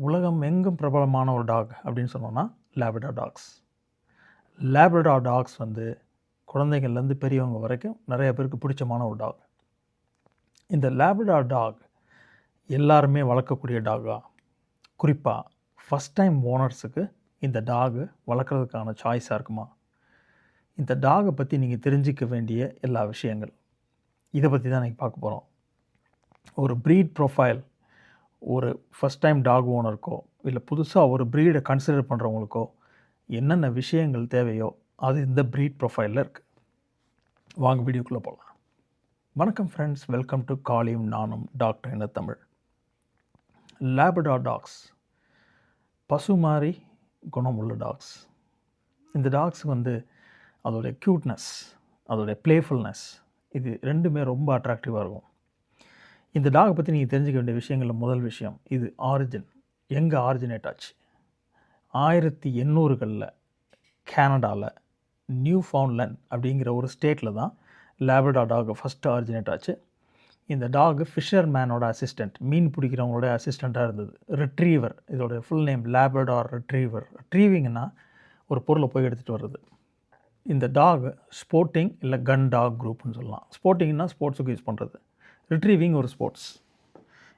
உலகம் எங்கும் பிரபலமான ஒரு டாக் அப்படின்னு சொன்னோன்னா லேப்ரடார் டாக்ஸ் லேப்ரடார் டாக்ஸ் வந்து குழந்தைங்கள்லேருந்து பெரியவங்க வரைக்கும் நிறைய பேருக்கு பிடிச்சமான ஒரு டாக் இந்த லேப்ரடார் டாக் எல்லாருமே வளர்க்கக்கூடிய டாகா குறிப்பாக ஃபஸ்ட் டைம் ஓனர்ஸுக்கு இந்த டாகு வளர்க்குறதுக்கான சாய்ஸாக இருக்குமா? இந்த டாகை பற்றி நீங்கள் தெரிஞ்சிக்க வேண்டிய எல்லா விஷயங்கள். இதை பற்றி தான் இன்றைக்கி பார்க்க போகிறோம் ஒரு ப்ரீட் ப்ரொஃபைல் ஒரு ஃபஸ்ட் டைம் டாக் ஓனருக்கோ இல்லை புதுசாக ஒரு ப்ரீடை கன்சிடர் பண்ணுறவங்களுக்கோ என்னென்ன விஷயங்கள் தேவையோ அது இந்த ப்ரீட் ப்ரொஃபைலில் இருக்குது வாங்க வீடியோக்குள்ளே போகலாம் வணக்கம் ஃப்ரெண்ட்ஸ் வெல்கம் டு காலியும் நானும் டாக்டர் என்ன தமிழ். லேபடா டாக்ஸ் பசு மாதிரி குணம் உள்ள டாக்ஸ் இந்த டாக்ஸ் வந்து அதோடைய க்யூட்னஸ் அதோடைய ப்ளேஃபுல்னஸ் இது ரெண்டுமே ரொம்ப அட்ராக்டிவாக இருக்கும். இந்த டாகை பற்றி நீங்கள் தெரிஞ்சுக்க வேண்டிய விஷயங்களில் முதல் விஷயம் இது ஆரிஜின். எங்கே ஆரிஜினேட் ஆச்சு? ஆயிரத்தி எண்ணூறுகளில் கேனடாவில் நியூ ஃபவுண்ட்லேண்ட் அப்படிங்கிற ஒரு ஸ்டேட்டில் தான் லேபடா டாக் ஃபஸ்ட்டு ஆரிஜினேட் ஆச்சு. இந்த டாக் ஃபிஷர் மேனோட அசிஸ்டண்ட் மீன் பிடிக்கிறவங்களோட அசிஸ்டண்ட்டாக இருந்தது. ரிட்ரீவர் இதோட ஃபுல் நேம் லேப்ரடார் ரிட்ரீவர் ரிட்ரீவிங்னா ஒரு பொருளை போய் எடுத்துகிட்டு வர்றது. இந்த டாக் ஸ்போர்ட்டிங் இல்லை கன் டாக் குரூப்னு சொல்லலாம். ஸ்போர்ட்டிங்னா ஸ்போர்ட்ஸுக்கு யூஸ் பண்ணுறது ரிட்ரீவிங் ஒரு ஸ்போர்ட்ஸ்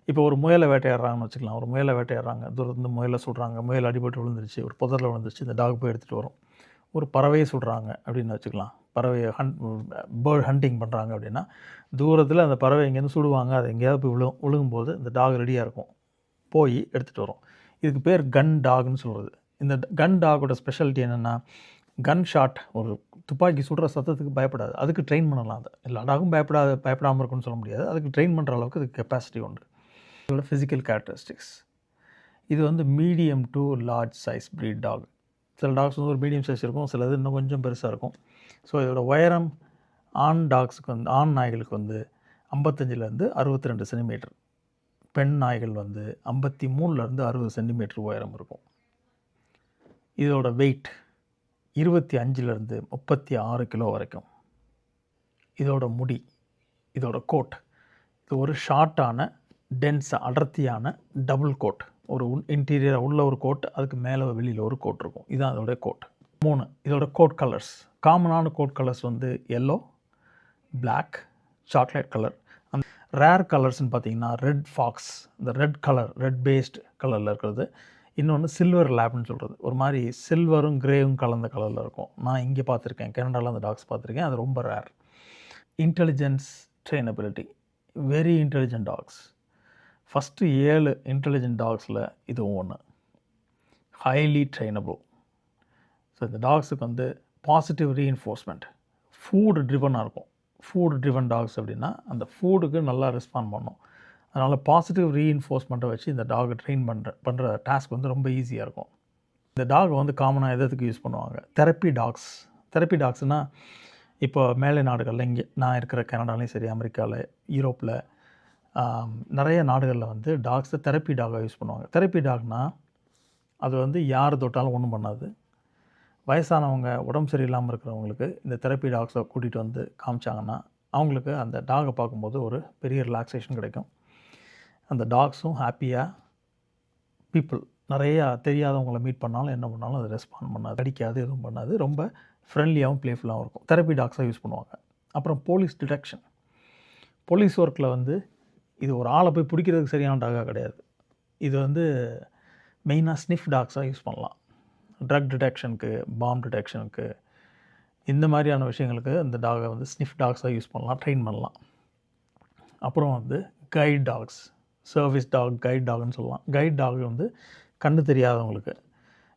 இப்போ ஒரு முயலை வேட்டையாடுறாங்கன்னு வச்சுக்கலாம். ஒரு முயலை வேட்டையாடுறாங்க. தூரத்துலேருந்து முயலை சுடுறாங்க. முயல் அடிபட்டு விழுந்துருச்சு. ஒரு புதரில் விழுந்துருச்சு. இந்த டாக் போய் எடுத்துகிட்டு வரும். ஒரு பறவையை சுடுறாங்க அப்படின்னு வச்சுக்கலாம். பறவையை ஹன் பேர்ட் ஹண்டிங் பண்ணுறாங்க அப்படின்னா தூரத்தில் அந்த பறவை எங்கேருந்து சுடுவாங்க? அது எங்கேயாவது போய் விழு விழுகும்போது இந்த டாக் ரெடியாக இருக்கும். போய் எடுத்துகிட்டு வரும். இதுக்கு பேர் கன் டாக்னு சொல்கிறது இந்த கன் டாகோட ஸ்பெஷாலிட்டி என்னென்னா கன் ஷாட் ஒரு துப்பாக்கி சுடுற சத்தத்துக்கு பயப்படாது. அதுக்கு ட்ரெயின் பண்ணலாம் அதை. எல்லா டாகும் பயப்படாத பயப்படாமல் இருக்குன்னு சொல்ல முடியாது. அதுக்கு ட்ரெயின் பண்ணுற அளவுக்கு அதுக்கு கெப்பாசிட்டி உண்டு. இதோட ஃபிசிக்கல் கேரக்டரிஸ்டிக்ஸ் இது வந்து medium to large size breed dog சில டாக்ஸ் வந்து ஒரு மீடியம் சைஸ் இருக்கும் சிலது இன்னும் கொஞ்சம் பெருசாக இருக்கும். ஸோ இதோட உயரம் ஆண் டாக்ஸுக்கு வந்து ஆண் நாய்களுக்கு வந்து ஐம்பத்தஞ்சிலேருந்து அறுபத்தி ரெண்டு சென்டிமீட்டர் பெண் நாய்கள் வந்து ஐம்பத்தி மூணுலேருந்து அறுபது சென்டிமீட்டர் உயரம் இருக்கும். இதோட வெயிட் இருபத்தி அஞ்சுலேருந்து முப்பத்தி ஆறு கிலோ வரைக்கும். இதோட முடி இதோட கோட் இது ஒரு ஷார்ட்டான டென்ஸ் அடர்த்தியான டபுள் கோட் ஒரு உன் இன்டீரியர் உள்ள ஒரு கோட் அதுக்கு மேலே வெளியில் ஒரு கோட் இருக்கும். இதுதான் அதோடைய கோட் மூணு இதோட கோட் கலர்ஸ் காமனான கோட் கலர்ஸ் வந்து எல்லோ பிளாக் சாக்லேட் கலர் அந்த ரேர் கலர்ஸ்னு பார்த்தீங்கன்னா ரெட் ஃபாக்ஸ் இந்த ரெட் கலர் ரெட் பேஸ்ட் கலரில் இருக்கிறது. இன்னொன்று சில்வர் லேப்னு சொல்கிறது ஒரு மாதிரி சில்வரும் கிரேவும் கலந்த கலரில் இருக்கும். நான் இங்கே பார்த்துருக்கேன். கனடாவில் அந்த டாக்ஸ் பார்த்துருக்கேன். அது ரொம்ப rare intelligence trainability very intelligent dogs first ஏழு இன்டெலிஜென்ட் டாக்ஸில் இதுவும் ஒன்று ஹைலி ட்ரெயினபிள் ஸோ இந்த டாக்ஸுக்கு வந்து பாசிட்டிவ் ரீஎன்ஃபோர்ஸ்மெண்ட் ஃபுட் ட்ரிவனாக இருக்கும். ஃபுட் ட்ரிவன் டாக்ஸ் அப்படின்னா அந்த ஃபுட்டுக்கு நல்லா ரெஸ்பாண்ட் பண்ணும். அதனால் பாசிட்டிவ் ரீஇன்ஃபோர்ஸ்மெண்ட்டை வச்சு இந்த டாகை ட்ரெயின் பண்ணுற பண்ணுற டாஸ்க் வந்து ரொம்ப ஈஸியாக இருக்கும். இந்த டாக் வந்து காமனாக எதுக்கு யூஸ் பண்ணுவாங்க? தெரப்பி டாக்ஸ் தெரப்பி டாக்ஸ்னால் இப்போ மேலை நாடுகளில் இங்கே நான் இருக்கிற கனடாலையும் சரி அமெரிக்காவில் யூரோப்பில் நிறைய நாடுகளில் வந்து டாக்ஸை தெரப்பி டாகாக யூஸ் பண்ணுவாங்க. தெரப்பி டாக்னால் அது வந்து யார் தொட்டாலும் ஒன்றும் பண்ணாது. வயசானவங்க உடம்பு சரியில்லாமல் இருக்கிறவங்களுக்கு இந்த தெரப்பி டாக்ஸை கூட்டிகிட்டு வந்து காமிச்சாங்கன்னா அவங்களுக்கு அந்த டாகை பார்க்கும்போது ஒரு பெரிய ரிலாக்ஸேஷன் கிடைக்கும். அந்த டாக்ஸும் ஹாப்பியாக பீப்புள் நிறையா தெரியாதவங்களை மீட் பண்ணாலும் என்ன பண்ணாலும் அது ரெஸ்பாண்ட் பண்ணாது அடிக்காது எதுவும் பண்ணாது. ரொம்ப ஃப்ரெண்ட்லியாகவும் ப்ளேஃபுல்லாகவும் இருக்கும். தெரப்பி டாக்ஸாக யூஸ் பண்ணுவாங்க. அப்புறம் போலீஸ் டிடெக்ஷன் போலீஸ் ஒர்க்கில் வந்து இது ஒரு ஆளை போய் பிடிக்கிறதுக்கு சரியான டாகாக கிடையாது. இது வந்து மெயினாக ஸ்னிஃப் டாக்ஸாக யூஸ் பண்ணலாம். ட்ரக் டிடெக்ஷனுக்கு பாம் டிடெக்ஷனுக்கு இந்த மாதிரியான விஷயங்களுக்கு இந்த டாகை வந்து ஸ்னிஃப் டாக்ஸாக யூஸ் பண்ணலாம் ட்ரெயின் பண்ணலாம். அப்புறம் வந்து guide dogs service dog guide டாக்னு சொல்லலாம். கைட் டாக் வந்து கண்ணு தெரியாதவங்களுக்கு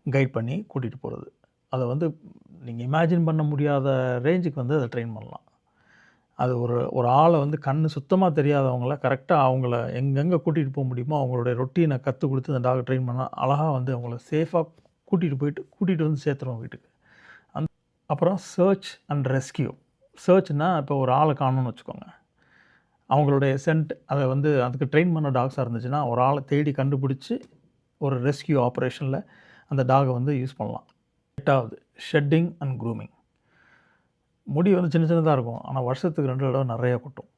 கைட் பண்ணி கூட்டிகிட்டு போகிறது அதை வந்து நீங்கள் இமேஜின் பண்ண முடியாத ரேஞ்சுக்கு வந்து அதை ட்ரெயின் பண்ணலாம். அது ஒரு ஒரு ஆளை வந்து கண் சுத்தமாக தெரியாதவங்கள கரெக்டாக அவங்கள எங்கெங்கே கூட்டிகிட்டு போக முடியுமோ அவங்களுடைய ரொட்டீனை கற்றுக் கொடுத்து அந்த டாக் ட்ரெயின் பண்ணால் அழகாக வந்து அவங்கள சேஃபாக கூட்டிகிட்டு போயிட்டு கூட்டிகிட்டு வந்து சேர்த்துருவோம் வீட்டுக்கு. அந் அப்புறம் சர்ச் அண்ட் ரெஸ்கியூ சர்ச்னால் இப்போ ஒரு ஆளை காணணும்னு வச்சுக்கோங்க. அவங்களுடைய சென்ட் அதை வந்து அதுக்கு ட்ரெயின் பண்ண டாக்ஸாக இருந்துச்சுன்னா ஒரு ஆளை தேடி கண்டுபிடிச்சி ஒரு ரெஸ்கியூ ஆப்ரேஷனில் அந்த டாகை வந்து யூஸ் பண்ணலாம். எட்டாவது ஷெட்டிங் அண்ட் க்ரூமிங் முடி வந்து சின்ன சின்னதாக இருக்கும் ஆனால் வருஷத்துக்கு ரெண்டு தடவை நிறைய கொட்டும்.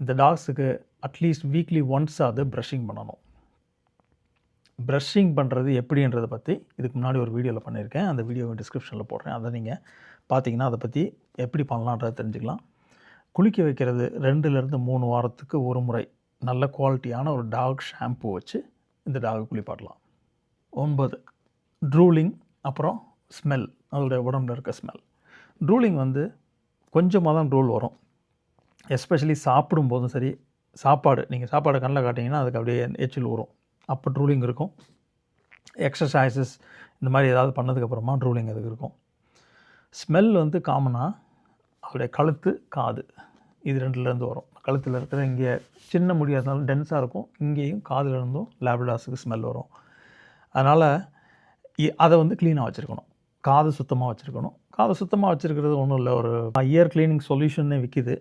இந்த டாக்ஸுக்கு அட்லீஸ்ட் வீக்லி ஒன்ஸ் அது ப்ரஷிங் பண்ணணும். ப்ரஷிங் பண்ணுறது எப்படின்றத பற்றி இதுக்கு முன்னாடி ஒரு வீடியோவில் பண்ணியிருக்கேன். அந்த வீடியோவை டிஸ்கிரிப்ஷனில் போடுறேன். அதை நீங்கள் பார்த்தீங்கன்னா அதை பற்றி எப்படி பண்ணலான்றதை தெரிஞ்சுக்கலாம். குளிக்க வைக்கிறது ரெண்டுலேருந்து மூணு வாரத்துக்கு ஒரு முறை. நல்ல குவாலிட்டியான ஒரு டாக் ஷாம்பு வச்சு இந்த டாக் குளிப்பாட்டலாம். ஒன்பது ட்ரூலிங் அப்புறம் ஸ்மெல் அதோடைய உடம்புல இருக்க ஸ்மெல். ட்ரூலிங் வந்து கொஞ்சமாக தான் ட்ரூல் வரும். எஸ்பெஷலி சாப்பிடும்போதும் சரி சாப்பாடு நீங்கள் சாப்பாடு கண்ணில் காட்டிங்கன்னா அதுக்கு அப்படியே எச்சில் வரும் அப்போ ட்ரூலிங் இருக்கும். எக்ஸசைசஸ் இந்த மாதிரி ஏதாவது பண்ணதுக்கப்புறமா ட்ரூலிங் அதுக்கு இருக்கும். ஸ்மெல் வந்து காமனாக அவருடைய கழுத்து காது. இது ரெண்டுலேருந்து வரும். கழுத்தில் இருக்கிற இங்கே சின்ன முடியாக இருந்தாலும் டென்ஸாக இருக்கும். இங்கேயும் காதுல இருந்தும் லேப்டாஸுக்கு ஸ்மெல் வரும். அதனால் அதை வந்து க்ளீனாக வச்சுருக்கணும். காது சுத்தமாக வச்சுருக்கணும். காது சுத்தமாக வச்சுருக்கிறது ஒன்றும் இல்லை. ஒரு இயர் க்ளீனிங் சொல்யூஷன்னே விற்கிது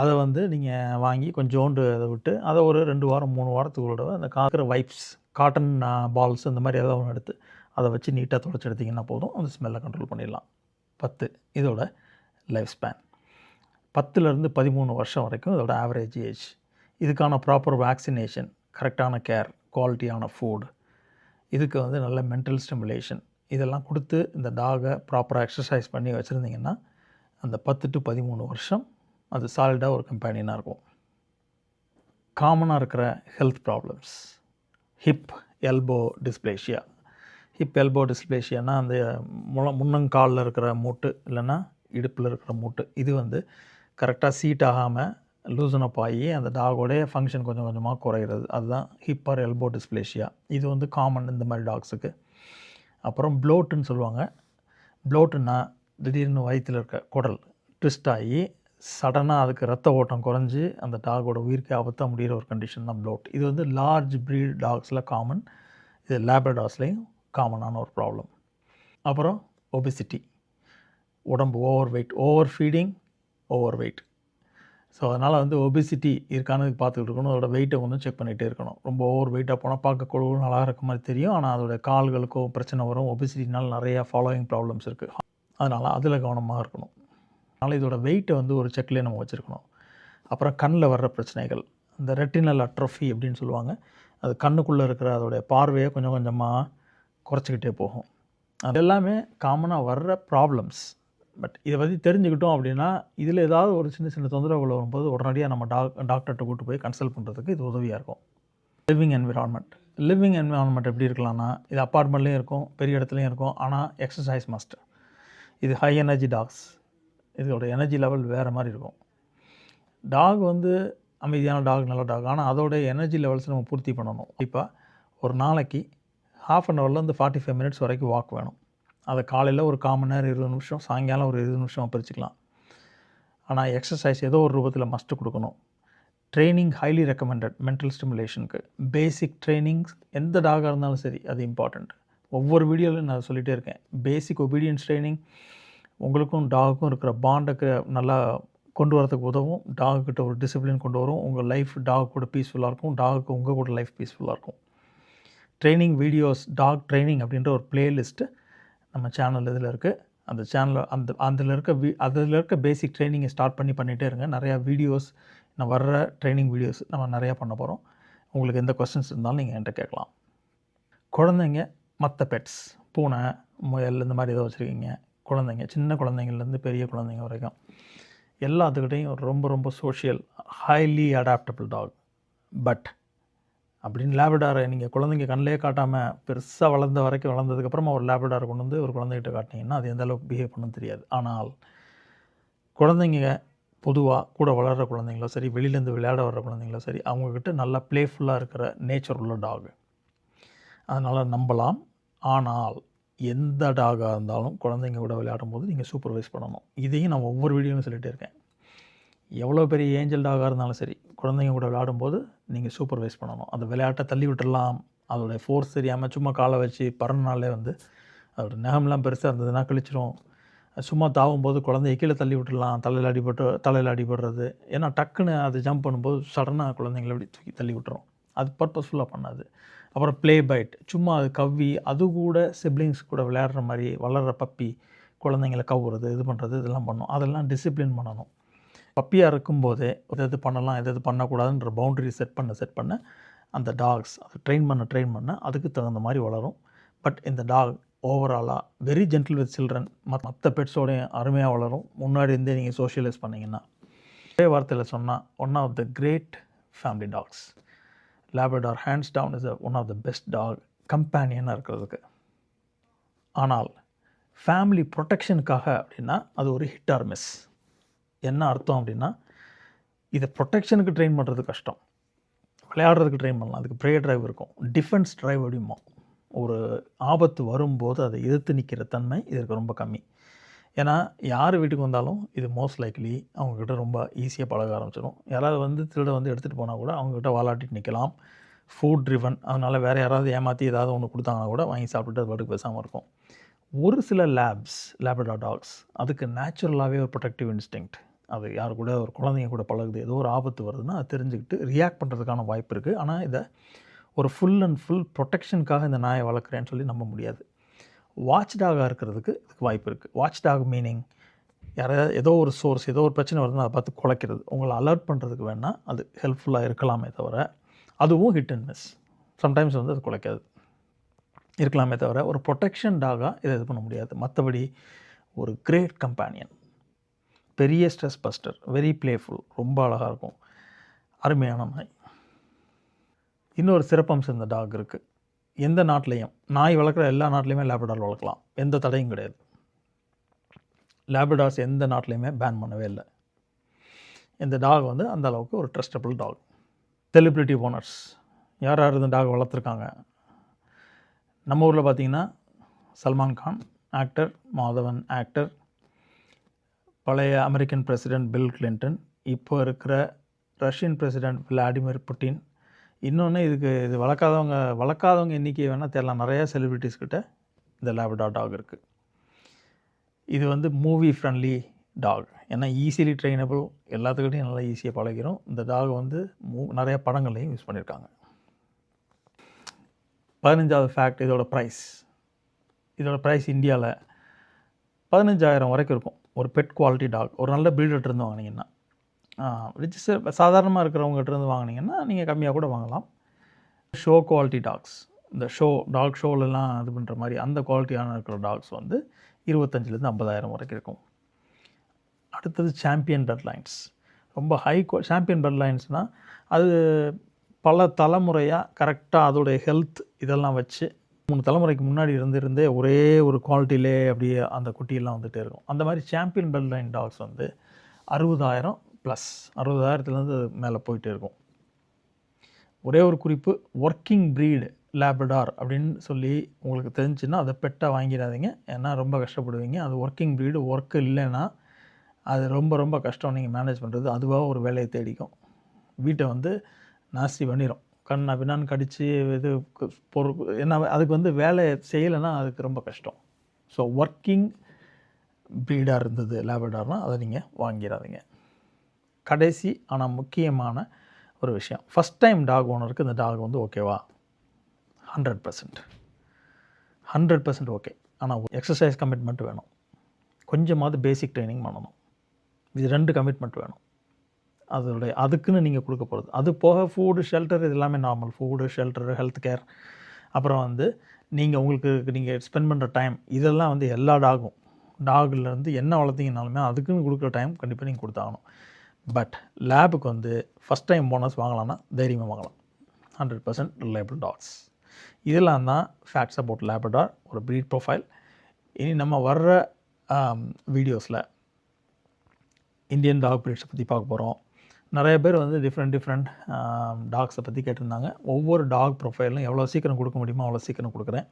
அதை வந்து நீங்கள் வாங்கி கொஞ்சோண்டு அதை விட்டு அதை ஒரு ரெண்டு வாரம் மூணு வாரத்துக்கு அந்த காக்கிற வைப்ஸ் காட்டன் பால்ஸ் இந்த மாதிரி ஏதாவது ஒன்று எடுத்து அதை வச்சு நீட்டாக தொடச்சி எடுத்திங்கன்னா போதும். அந்த ஸ்மெல்லை கண்ட்ரோல் பண்ணிடலாம். பத்து. இதோட லைஃப் ஸ்பேன் பத்துலேருந்து பதிமூணு வருஷம் வரைக்கும் இதோட ஆவரேஜ் ஏஜ் இதுக்கான ப்ராப்பர் வேக்சினேஷன் கரெக்டான கேர் குவாலிட்டியான ஃபுட் இதுக்கு வந்து நல்ல மென்டல் ஸ்டிமுலேஷன் இதெல்லாம் கொடுத்து இந்த டாகை ப்ராப்பராக எக்ஸசைஸ் பண்ணி வச்சுருந்தீங்கன்னா அந்த பத்து டு பதிமூணு வருஷம் அது சாலிடாக ஒரு கம்பெனினாக இருக்கும். காமனாக இருக்கிற health problems hip elbow dysplasia hip elbow டிஸ்பிளேஷியானா அந்த முள முன்னங்காலில் இருக்கிற மூட்டு இல்லைன்னா இடுப்பில் இருக்கிற மூட்டு. இது வந்து கரெக்டாக சீட் ஆகாமல் லூசன் அப் ஆகி அந்த டாகோடைய ஃபங்க்ஷன் கொஞ்சம் கொஞ்சமாக குறைகிறது அதுதான் ஹிப்பர் எல்போ டிஸ்பிளேஷியா இது வந்து காமன் இந்த மாதிரி டாக்ஸுக்கு அப்புறம் ப்ளோட்டுன்னு சொல்லுவாங்க. ப்ளோட்டுன்னா திடீர்னு வயிற்றில் இருக்க குடல் ட்விஸ்ட் ஆகி சடனாக அதுக்கு ரத்த ஓட்டம் குறைஞ்சி அந்த டாகோட உயிருக்கு ஆபத்தாக முடிகிற ஒரு கண்டிஷன் தான் ப்ளோட் இது வந்து லார்ஜ் ப்ரீட் டாக்ஸில் காமன் இது லேப்ரடாஸ்லேயும் காமனான ஒரு ப்ராப்ளம் அப்புறம் ஒபிசிட்டி உடம்பு over weight over feeding over weight so அதனால் வந்து ஒபிசிட்டி இருக்கானது பார்த்துக்கிட்டு இருக்கணும். அதோட வெயிட்டை வந்து செக் பண்ணிகிட்டே இருக்கணும். ரொம்ப ஓவர் வெயிட்டாக போனால் பார்க்க கொழுவும் நல்லா இருக்க மாதிரி தெரியும். ஆனால் அதோட கால்களுக்கும் பிரச்சனை வரும். ஒபிசிட்டினால் நிறையா ஃபாலோயிங் ப்ராப்ளம்ஸ் இருக்குது அதனால் அதில் கவனமாக இருக்கணும். அதனால் இதோட வெயிட்டை வந்து ஒரு செக்லேயே நம்ம வச்சுருக்கணும். அப்புறம் கண்ணில் வர்ற பிரச்சனைகள். இந்த ரெட்டினல் அட்ரஃபி அப்படின்னு சொல்லுவாங்க. அது கண்ணுக்குள்ளே இருக்கிற அதோடைய பார்வையை கொஞ்சம் கொஞ்சமாக குறைச்சிக்கிட்டே போகும். அது எல்லாமே காமனாக வர்ற ப்ராப்ளம்ஸ் பட் இதை பற்றி தெரிஞ்சுக்கிட்டோம் அப்படின்னா இதில் ஏதாவது ஒரு சின்ன சின்ன தொந்தரவுகள் வரும்போது உடனடியாக நம்ம டாக் டாக்டர்கிட்ட கூட்டு போய் கன்சல்ட் பண்ணுறதுக்கு இது உதவியாக இருக்கும். லிவிங் என்விரான்மெண்ட் லிவிங் என்விரான்மெண்ட் எப்படி இருக்கலாம்னா இது அப்பார்ட்மெண்ட்லேயும் இருக்கும் பெரிய இடத்துலையும் இருக்கும் ஆனால் எக்ஸசைஸ் மஸ்ட் இது ஹை எனர்ஜி டாக்ஸ் இதோட எனர்ஜி லெவல் வேறு மாதிரி இருக்கும். டாக் வந்து அமைதியான டாக் நல்ல டாக் ஆனால் அதோட எனர்ஜி லெவல்ஸ் நம்ம பூர்த்தி பண்ணணும். இப்போ ஒரு நாளைக்கு ஹாஃப் அன் ஹவர்லேருந்து ஃபார்ட்டி ஃபைவ் மினிட்ஸ் வரைக்கும் வாக் வேணும். அதை காலையில் ஒரு காமன் நேரம் இருபது நிமிஷம் சாயங்காலம் ஒரு இருபது நிமிஷம் பிரிச்சுக்கலாம் ஆனால் எக்ஸசைஸ் ஏதோ ஒரு ரூபத்தில் மஸ்ட்டு கொடுக்கணும். ட்ரைனிங் ஹைலி ரெக்கமெண்டட் மென்டல் ஸ்டிமுலேஷனுக்கு பேசிக் ட்ரைனிங்ஸ் எந்த டாகாக இருந்தாலும் சரி அது இம்பார்ட்டண்ட் ஒவ்வொரு வீடியோவிலும் நான் சொல்லிகிட்டே இருக்கேன். பேசிக் ஒபீடியன்ஸ் ட்ரைனிங் உங்களுக்கும் டாகுக்கும் இருக்கிற பாண்டுக்கு நல்லா கொண்டு வரதுக்கு உதவும். டாகுக்கிட்ட ஒரு டிசிப்ளின் கொண்டு வரும். உங்கள் லைஃப் டாக் கூட பீஸ்ஃபுல்லாக இருக்கும். டாகுக்கு உங்கள் கூட லைஃப் பீஸ்ஃபுல்லாக இருக்கும். ட்ரைனிங் வீடியோஸ் டாக் ட்ரைனிங் அப்படின்ற ஒரு பிளேலிஸ்ட்டு நம்ம சேனல் இதில் இருக்குது அந்த சேனலில் அந்த அதில் இருக்க வி அதில் இருக்க பேசிக் ட்ரைனிங்கை ஸ்டார்ட் பண்ணி பண்ணிகிட்டே இருங்க. நிறையா வீடியோஸ் நான் வர்ற ட்ரைனிங் வீடியோஸ் நம்ம நிறையா பண்ண போகிறோம் உங்களுக்கு எந்த கொஸ்டின்ஸ் இருந்தாலும் நீங்கள் என்கிட்ட கேட்கலாம். குழந்தைங்க மற்ற பெட்ஸ் பூனை முயல் இந்த மாதிரி ஏதோ வச்சுருக்கீங்க. குழந்தைங்க சின்ன குழந்தைங்கள்லேருந்து பெரிய குழந்தைங்க வரைக்கும். எல்லாத்துக்கிட்டையும் ரொம்ப ரொம்ப social highly adaptable dog but அப்படின்னு லேபடாரை நீங்கள் குழந்தைங்க கண்ணிலே காட்டாமல் பெருசாக வளர்ந்த வரைக்கும் வளர்ந்ததுக்கப்புறமா ஒரு லேபடாரை கொண்டு வந்து ஒரு குழந்தைகிட்ட காட்டினீங்கன்னா அது எந்த அளவுக்கு பிஹேவ் பண்ண தெரியாது. ஆனால் குழந்தைங்க பொதுவாக கூட வளர்கிற குழந்தைங்களோ சரி வெளியிலேருந்து விளையாட வர்ற குழந்தைங்களோ சரி அவங்கக்கிட்ட நல்லா ப்ளேஃபுல்லாக இருக்கிற நேச்சர் உள்ள டாக் அதனால் நம்பலாம். ஆனால் எந்த டாகாக இருந்தாலும் குழந்தைங்க கூட விளையாடும் போது நீங்கள் சூப்பர்வைஸ் பண்ணணும். இதையும் நான் ஒவ்வொரு வீடியோவும் சொல்லிகிட்டே இருக்கேன். எவ்வளோ பெரிய ஏஞ்சல் டாகாக இருந்தாலும் சரி குழந்தைங்க கூட விளையாடும்போது நீங்கள் சூப்பர்வைஸ் பண்ணணும். அந்த விளையாட்டை தள்ளி விட்டுடலாம். அதோடைய ஃபோர்ஸ் தெரியாமல் சும்மா காலை வச்சு பறனாலே வந்து அதோடய நகம்லாம் பெருசாக இருந்ததுன்னா கழிச்சிரும். சும்மா தாவும்போது குழந்தைய கீழே தள்ளி விட்டுடலாம். தலையில் அடிபட்டு தலையில் அடிபடுறது. ஏன்னா டக்குன்னு அது ஜம்ப் பண்ணும்போது சடனாக குழந்தைங்கள அப்படி தூக்கி தள்ளி விட்டுரும். அது பர்பஸ்ஃபுல்லாக பண்ணாது. அப்புறம் ப்ளே பைட் சும்மா அது கவ்வி அது கூட சிப்ளிங்ஸ் கூட விளையாடுற மாதிரி வளர்கிற பப்பி குழந்தைங்கள கவ்வுறது இது பண்ணுறது இதெல்லாம் பண்ணும். அதெல்லாம் டிசிப்ளின் பண்ணணும். பப்பியாக இருக்கும்போதே எது எது பண்ணலாம் எது எது பண்ணக்கூடாதுன்ற பவுண்டரி செட் பண்ண செட் பண்ண அந்த டாக்ஸ் அதை ட்ரெயின் பண்ண ட்ரெயின் பண்ண அதுக்கு தகுந்த மாதிரி வளரும். பட் இந்த டாக் ஓவராலாக வெரி ஜென்டில் வித் சில்ட்ரன் மற்ற பெட்ஸோடையும் அருமையாக வளரும். முன்னாடி இருந்தே நீங்கள் சோஷியலைஸ் பண்ணிங்கன்னா. ஒரே வார்த்தையில் சொன்னால் one of the great family dogs labrador hands down is one of the best dog கம்பேனியனாக இருக்கிறதுக்கு. ஆனால் ஃபேமிலி ப்ரொடெக்ஷனுக்காக அப்படின்னா அது ஒரு ஹிட் ஆர் மிஸ் என்ன அர்த்தம் அப்படின்னா இதை ப்ரொடெக்ஷனுக்கு ட்ரெயின் பண்ணுறது கஷ்டம். விளையாடுறதுக்கு ட்ரெயின் பண்ணலாம். அதுக்கு ப்ரேயர் டிரைவ் இருக்கும். டிஃபென்ஸ் டிரைவ் அப்படிமா ஒரு ஆபத்து வரும்போது அதை எதிர்த்து நிற்கிற தன்மை இதற்கு ரொம்ப கம்மி. ஏன்னா யார் வீட்டுக்கு வந்தாலும் இது மோஸ்ட் லைக்லி அவங்கக்கிட்ட ரொம்ப ஈஸியாக பழக ஆரம்பிச்சிடும். யாராவது வந்து திருட வந்து எடுத்துகிட்டு போனால் கூட அவங்கக்கிட்ட வாலாட்டிட்டு நிற்கலாம் ஃபுட் ட்ரிவன் அதனால் வேறு யாராவது ஏமாற்றி ஏதாவது ஒன்று கொடுத்தாங்கன்னா கூட வாங்கி சாப்பிட்டுட்டு அது பாட்டுக்கு பேசாமல் இருக்கும். ஒரு சில லேப்ஸ் லேபடா டாக்ஸ் அதுக்கு நேச்சுரலாகவே ஒரு ப்ரொடெக்டிவ் இன்ஸ்டிங்க்ட் அது யார் கூட ஒரு குழந்தைங்க கூட பழகுது ஏதோ ஒரு ஆபத்து வருதுன்னா அது தெரிஞ்சுக்கிட்டு ரியாக்ட் பண்ணுறதுக்கான வாய்ப்பு இருக்குது ஆனால் இதை ஒரு ஃபுல் அண்ட் ஃபுல் ப்ரொடெக்ஷனுக்காக இந்த நாயை வளர்க்குறேன்னு சொல்லி நம்ப முடியாது. வாட்ச் டாகாக இருக்கிறதுக்கு இதுக்கு வாய்ப்பு இருக்குது வாட்ச் டாக் மீனிங் யாராவது ஏதோ ஒரு சோர்ஸ் ஏதோ ஒரு பிரச்சனை வருதுன்னா அதை பார்த்து குலைக்கிறது. உங்களை அலர்ட் பண்ணுறதுக்கு வேணால் அது ஹெல்ப்ஃபுல்லாக இருக்கலாமே தவிர அதுவும் ஹிட் அண்ட் மிஸ் சம்டைம்ஸ் வந்து அது குலைக்காது. இருக்கலாமே தவிர ஒரு ப்ரொடெக்ஷன் டாகாக இதை இது பண்ண முடியாது. மற்றபடி ஒரு கிரேட் கம்பேனியன் பெரிய ஸ்ட்ரெஸ் பஸ்டர் வெரி ப்ளேஃபுல் ரொம்ப அழகாக இருக்கும். அருமையான நாய். இன்னொரு சிறப்பம்சம் இந்த டாக் இருக்குது எந்த நாட்டிலையும் நாய் வளர்க்குற எல்லா நாட்டிலையுமே லேபடார் வளர்க்கலாம். எந்த தடையும் கிடையாது. லேபடார்ஸ் எந்த நாட்டிலையுமே பேன் பண்ணவே இல்லை. இந்த டாக் வந்து அந்த அளவுக்கு ஒரு ட்ரஸ்டபிள் டாக் செலிப்ரிட்டி ஓனர்ஸ் யார் யார் இந்த டாக் வளர்த்துருக்காங்க? நம்ம ஊரில் பார்த்தீங்கன்னா சல்மான் கான் ஆக்டர் மாதவன் ஆக்டர் பழைய அமெரிக்கன் பிரசிடென்ட் பில் கிளின்டன் இப்போ இருக்கிற ரஷ்யன் பிரசிடென்ட் விளாடிமிர் புட்டின். இன்னொன்று இதுக்கு இது வளர்க்காதவங்க வளர்க்காதவங்க எண்ணிக்கை வேணால் தெரியலாம் நிறையா செலிப்ரிட்டிஸ் கிட்ட இந்த லேபடா டாக் இருக்குது இது வந்து மூவி ஃப்ரெண்ட்லி டாக் ஏன்னா ஈஸிலி ட்ரெயினபிள் எல்லாத்துக்கிட்டையும் நல்லா ஈஸியாக பழகிறோம் இந்த டாக் வந்து மூ நிறையா படங்கள்லையும் யூஸ் பண்ணியிருக்காங்க பதினஞ்சாவது ஃபேக்ட் இதோட ப்ரைஸ் இதோட ப்ரைஸ் இந்தியாவில் பதினஞ்சாயிரம் வரைக்கும் இருக்கும். ஒரு பெட் குவாலிட்டி டாக் ஒரு நல்ல பிரீடர்கிட்ட இருந்து வாங்கினீங்கன்னா ரிஜிஸ்டர் சாதாரணமாக இருக்கிறவங்ககிட்ட இருந்து வாங்கினீங்கன்னா நீங்கள் கம்மியாக கூட வாங்கலாம். ஷோ குவாலிட்டி டாக்ஸ் இந்த ஷோ டாக் ஷோலெலாம் இது பண்ணுற மாதிரி அந்த குவாலிட்டியான இருக்கிற டாக்ஸ் வந்து இருபத்தஞ்சிலேருந்து ஐம்பதாயிரம் வரைக்கும் இருக்கும். அடுத்தது சாம்பியன் பெட் லைன்ஸ் ரொம்ப ஹை சாம்பியன் பெட் லைன்ஸ்னால் அது பல தலைமுறையாக கரெக்டாக அதோடைய ஹெல்த் இதெல்லாம் வச்சு மூணு தலைமுறைக்கு முன்னாடி இருந்திருந்தே ஒரே ஒரு குவாலிட்டியிலே அப்படியே அந்த குட்டியெல்லாம் வந்துகிட்டே இருக்கும். அந்த மாதிரி சாம்பியன் பெல் லைன் டாக்ஸ் வந்து அறுபதாயிரம் ப்ளஸ் அறுபதாயிரத்துலேருந்து மேலே போயிட்டே இருக்கும். ஒரே ஒரு குறிப்பு ஒர்க்கிங் ப்ரீடு லேபடார் அப்படின்னு சொல்லி உங்களுக்கு தெரிஞ்சுன்னா அதை பெட்டாக வாங்கிடாதீங்க. ஏன்னா ரொம்ப கஷ்டப்படுவீங்க. அது ஒர்க்கிங் ப்ரீடு ஒர்க்கு இல்லைன்னா அது ரொம்ப ரொம்ப கஷ்டம். நீங்கள் மேனேஜ் பண்ணுறது அதுவாக ஒரு வேலையை தேடிக்கும். வீட்டை வந்து நாஸ்தி பண்ணிடும் கண் அபினான் கடித்து இது பொருள் என்ன அதுக்கு வந்து வேலை செய்யலைன்னா அதுக்கு ரொம்ப கஷ்டம். ஸோ ஒர்க்கிங் ப்ரீடாக இருந்தது லேபடார்னால் அதை நீங்கள் வாங்கிடாதீங்க. கடைசி ஆனால் முக்கியமான ஒரு விஷயம். ஃபஸ்ட் டைம் டாக் ஓனருக்கு இந்த டாக் வந்து ஓகேவா hundred percent hundred percent okay ஆனால் எக்ஸசைஸ் கமிட்மெண்ட் வேணும். கொஞ்சமாவது பேசிக் ட்ரைனிங் பண்ணணும். இது ரெண்டு கமிட்மெண்ட் வேணும். அதோடைய அதுக்குன்னு நீங்கள் கொடுக்க போகிறது அது போக ஃபுட்டு ஷெல்டர் இது எல்லாமே normal food shelter health care அப்புறம் வந்து நீங்கள் உங்களுக்கு நீங்கள் ஸ்பெண்ட் பண்ணுற டைம் இதெல்லாம் வந்து எல்லா டாகும் டாக்லேருந்து என்ன வளர்த்தீங்கனாலுமே அதுக்குன்னு கொடுக்குற டைம் கண்டிப்பாக நீங்கள் கொடுத்தாகணும். பட் லேபுக்கு வந்து ஃபஸ்ட் டைம் போனஸ் வாங்கலாம்னா தைரியமாக வாங்கலாம். ஹண்ட்ரட் பர்சன்ட் ரிலையபிள் டாக்ஸ் இதெல்லாம் தான் ஃபேக்ட்ஸ் அபவுட் லேபடார் ஒரு ப்ரீட் ப்ரொஃபைல் இனி நம்ம வர்ற வீடியோஸில் இந்தியன் டாக் ப்ரீட்ஸை பற்றி பார்க்க போகிறோம் நிறைய பேர் வந்து டிஃப்ரெண்ட் டிஃப்ரெண்ட் டாக்ஸை பற்றி கேட்டிருந்தாங்க. ஒவ்வொரு டாக் ப்ரொஃபைலும் எவ்வளோ சீக்கிரம் கொடுக்க முடியுமோ அவ்வளோ சீக்கிரம் கொடுக்குறேன்.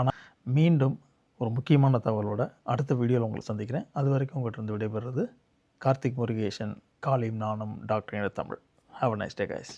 ஆனால் மீண்டும் ஒரு முக்கியமான தகவலோட அடுத்த வீடியோவில் உங்களை சந்திக்கிறேன். அது வரைக்கும் உங்கள்கிட்ட இருந்து விடைபெறுறது கார்த்திக் முருகேஷன் காலிம் நானும் doctor Tamil have a nice day guys